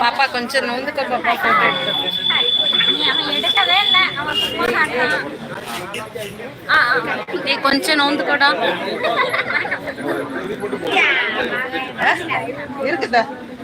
பாப்பா கொஞ்சம் நோந்துக்க பாப்பா போட்டோ எடுத்துக்கிறேன் எடுக்கவே இல்லை அவன் போனான் ஆ ஆ ஏய் கொஞ்சம் நோந்துக்கோடா இருக்குதா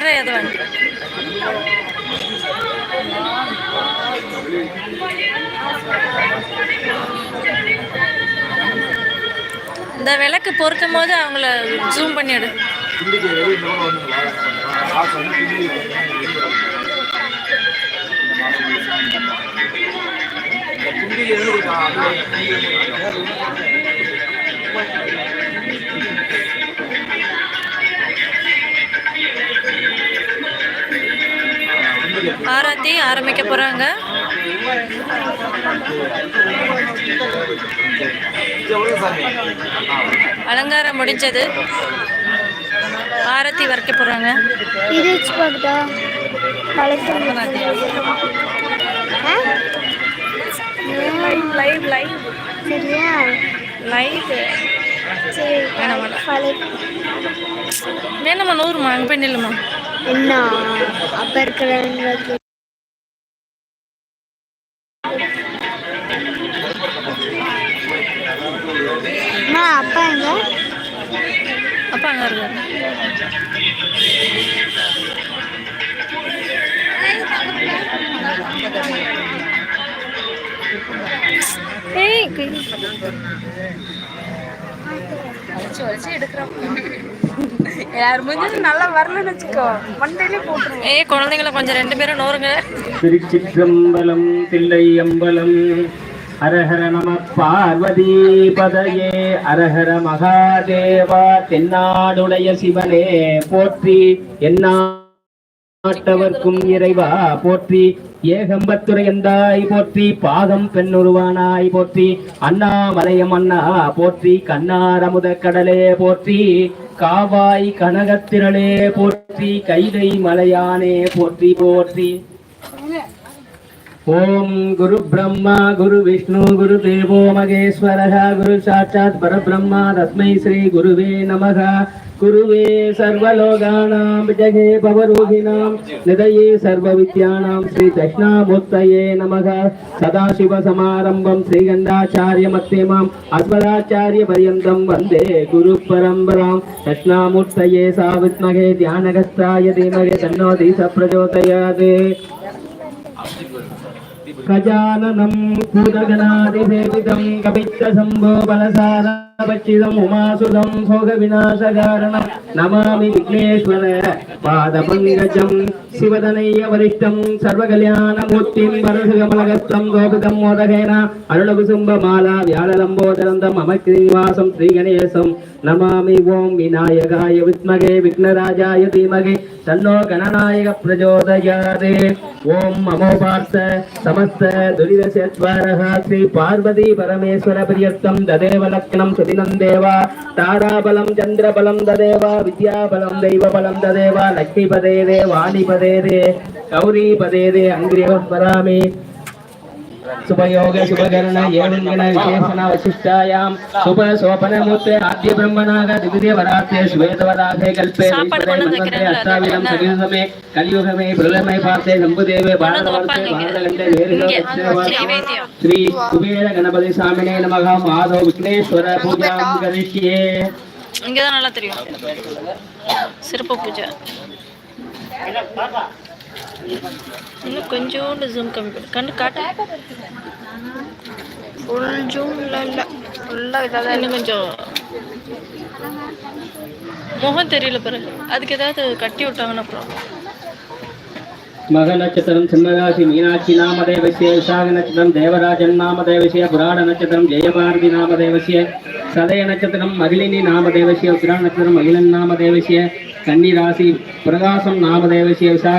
எடுற எது இந்த விளக்கு பொறுக்கும் போது அவங்கள ஜூம் பண்ணி எடு. ஆராத்தி ஆரம்பிக்க போறாங்க. அலங்காரம் முடிஞ்சது. ஆரத்தி வரைக்க போறாங்க. இது வச்சு பார்க்கட்டா லைவ் லைவ் சரியா? லைவ் வேணாம், வேணாம். நூறுமா அங்கே போய் நில்லுமா என்ன? அப்ப இருக்கிறவங்களுக்கு அம்மா, அப்பா எங்க? அப்பா இருக்காரு. ஏய் கை- எடுக்கிறோம் யார் முடிஞ்சது நல்லா வரலன்னு வச்சுக்கோ. மண்டையிலே போட்டுருவோம் ஏய் குழந்தைங்கள கொஞ்சம் ரெண்டு பேரும் நோருங்க. திருச்சிற்றம்பலம் தில்லை அம்பலம் அரஹர நம பார்வதி பதையே அரஹர மகாதேவா தென்னாடுடைய சிவனே போற்றி எந்நாட்டவர்க்கும் இறைவா போற்றி. ஏகம்பத்துரையந்தாய் போற்றி. பாகம் பெண்ணுருவானாய் போற்றி. அண்ணாமலையம் அண்ணா போற்றி. கண்ணாரமுத கடலே போற்றி. காவாய் கனகத்திரளே போற்றி. கைதை மலையானே போற்றி போற்றி. ஓம் குரு பிரம்மா குரு விஷ்ணு குரு தேவோ மகேஸ்வரக குரு சாட்சாத் பரபிரம்மா தஸ்மை ஸ்ரீ குருவே గురువే సర్వలోగానాం విజయే భవరోగిణాం నిదయే సర్వవిద్యానాం శ్రీ దక్షిణామూర్తయే నమః సదాశివ సమారంభం శ్రీగంధాచార్యమత్యమాం అస్మదాచార్య పర్యంతం వందే గురు పరంపరాం దక్షిణామూర్తయే సా విద్మహే ధ్యానగస్తాయ ధీమహే తన్నో దీస ప్రచోదయాదే गजाननं पूरगणादिसेवितं कपित्तशम्भो बलसार பச்சிதம் உமாசுதம் சோக விநாசகாரணம் நமாமி விக்னேஸ்வர பாத பங்கஜம் சிவதனைய வரிஷ்டம் சர்வ கல்யாண மூர்த்திம் பரசுகமலகத்தம் கோபிதம் மோதகேனா அருளகுசும்ப மாலா வியாழலம்போதரந்தம் அமக்ரீவாசம் ஸ்ரீகணேசம் நமாமி ஓம் விநாயகாய வித்மகே விக்னராஜாய தீமகே தன்னோ கணநாயக பிரஜோதயாதே ஓம் மமோபார்த்த சமஸ்த துரித ஸ்ரீ பார்வதி பரமேஸ்வர பிரியர்த்தம் ததேவலக்கணம் சுதி దినం దేవ తారాబలం చంద్రబలం దదేవ విద్యాబలం దైవబలం దదేవ లక్ష్మీపదే దే వాణిపదే దే గౌరీపదే దే అంగ్రియవస్మరామి சுபயோக சுபகரண ஏழுங்கன விசேஷன வசிஷ்டாயாம் சுப சோபனமூர்த்தே ஆத்ய பிரம்மனாக திவிதே வராத்தே ஸ்வேதவராகே கல்பே மந்தே அஷ்டாவிதம் சகிதமே கலியுகமே பிரலமே பார்த்தே சம்புதேவே பாரதவர்த்தே இன்னும் கொஞ்சோண்டு ஜூம் கம்மி பண்ணு கண்ணு காட்டு ஃபுல் இன்னும் கொஞ்சம் முகம் தெரியல பாரு அதுக்கு ஏதாவது கட்டி விட்டாங்கன்னு அப்புறம். மக நட்சத்திரம் சிம்மராசி மீனாட்சி நாமதேவசிய விஷய விசாக நட்சத்திரம் தேவராஜன் நாமதேவசிய புராட புராண நட்சத்திரம் ஜெயபாரதி நாமதேவசிய விஷய சதய நட்சத்திரம் மகிழினி நாமதே விஷய நட்சத்திரம் மகிழன் நாமதேவசிய விஷய கன்னி ராசி பிரகாசம் நாமதேவசிய விஷய விசாக